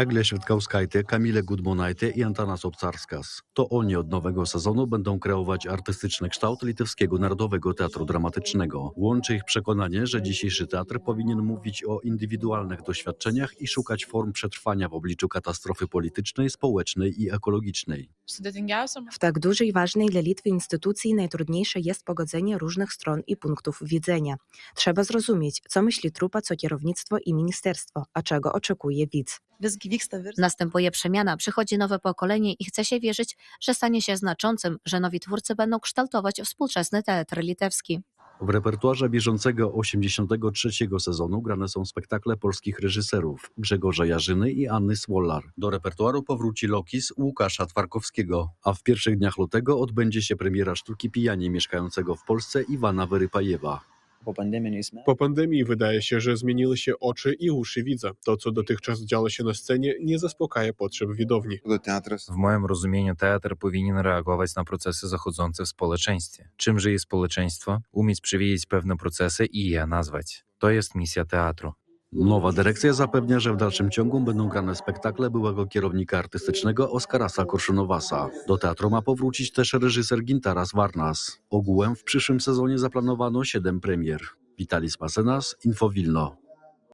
Eglę Świadkowskajtę, Kamilę Gudmonajtę i Antanas Obcarskas. To oni od nowego sezonu będą kreować artystyczny kształt Litewskiego Narodowego Teatru Dramatycznego. Łączy ich przekonanie, że dzisiejszy teatr powinien mówić o indywidualnych doświadczeniach i szukać form przetrwania w obliczu katastrofy politycznej, społecznej i ekologicznej. W tak dużej i ważnej dla Litwy instytucji najtrudniejsze jest pogodzenie różnych stron i punktów widzenia. Trzeba zrozumieć, co myśli trupa, co kierownictwo i ministerstwo, a czego oczekuje widz. Następuje przemiana, przychodzi nowe pokolenie i chce się wierzyć, że stanie się znaczącym, że nowi twórcy będą kształtować współczesny teatr litewski. W repertuarze bieżącego 83 sezonu grane są spektakle polskich reżyserów Grzegorza Jarzyny i Anny Smolar. Do repertuaru powróci Lokis Łukasza Twarkowskiego, a w pierwszych dniach lutego odbędzie się premiera sztuki Pijanie mieszkającego w Polsce Iwana Wyrypajewa. Po pandemii wydaje się, że zmieniły się oczy i uszy widza. To, co dotychczas działo się na scenie, nie zaspokaja potrzeb widowni. W moim rozumieniu teatr powinien reagować na procesy zachodzące w społeczeństwie. Czymże jest społeczeństwo? Umieć przewidzieć pewne procesy i je nazwać. To jest misja teatru. Nowa dyrekcja zapewnia, że w dalszym ciągu będą grane spektakle byłego kierownika artystycznego Oskarasa Korszunowasa. Do teatru ma powrócić też reżyser Gintaras Varnas. Ogółem w przyszłym sezonie zaplanowano 7 premier. Witalis Masenas, Info Wilno.